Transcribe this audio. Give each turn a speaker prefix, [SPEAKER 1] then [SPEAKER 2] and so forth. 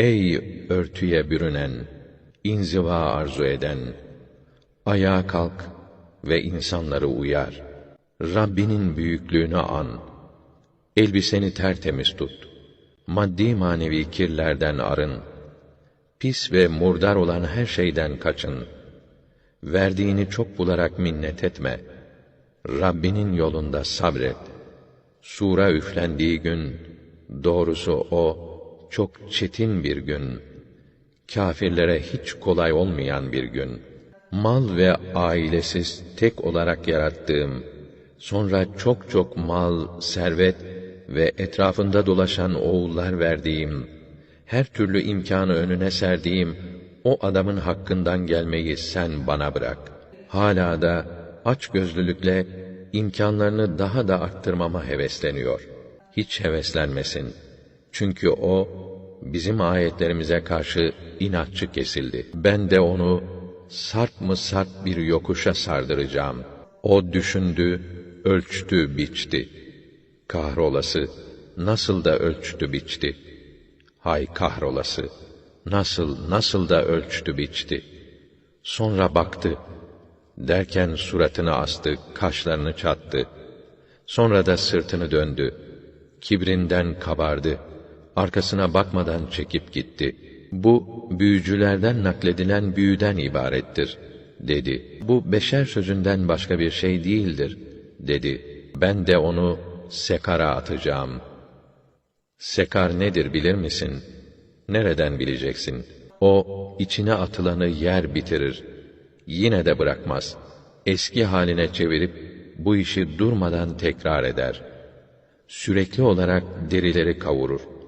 [SPEAKER 1] Ey örtüye bürünen, inziva arzu eden, ayağa kalk ve insanları uyar. Rabbinin büyüklüğünü an. Elbiseni tertemiz tut. Maddi manevi kirlerden arın. Pis ve murdar olan her şeyden kaçın. Verdiğini çok bularak minnet etme. Rabbinin yolunda sabret. Sura üflendiği gün, doğrusu o, çok çetin bir gün. Kâfirlere hiç kolay olmayan bir gün. Mal ve ailesiz tek olarak yarattığım, sonra çok çok mal, servet ve etrafında dolaşan oğullar verdiğim, her türlü imkanı önüne serdiğim o adamın hakkından gelmeyi sen bana bırak. Hala da aç gözlülükle imkanlarını daha da arttırmama hevesleniyor. Hiç heveslenmesin. Çünkü o bizim ayetlerimize karşı inatçı kesildi. Ben de onu sarp mı sarp bir yokuşa sardıracağım. O düşündü, ölçtü, biçti. Kahrolası nasıl da ölçtü, biçti. Hay kahrolası nasıl nasıl da ölçtü, biçti. Sonra baktı. Derken suratını astı, kaşlarını çattı. Sonra da sırtını döndü. Kibrinden kabardı. Arkasına bakmadan çekip gitti. Bu büyücülerden nakledilen büyüden ibarettir dedi. Bu beşer sözünden başka bir şey değildir dedi. Ben de onu sekara atacağım. Sekar nedir bilir misin? Nereden bileceksin? O içine atılanı yer bitirir. Yine de bırakmaz. Eski haline çevirip bu işi durmadan tekrar eder. Sürekli olarak derileri kavurur.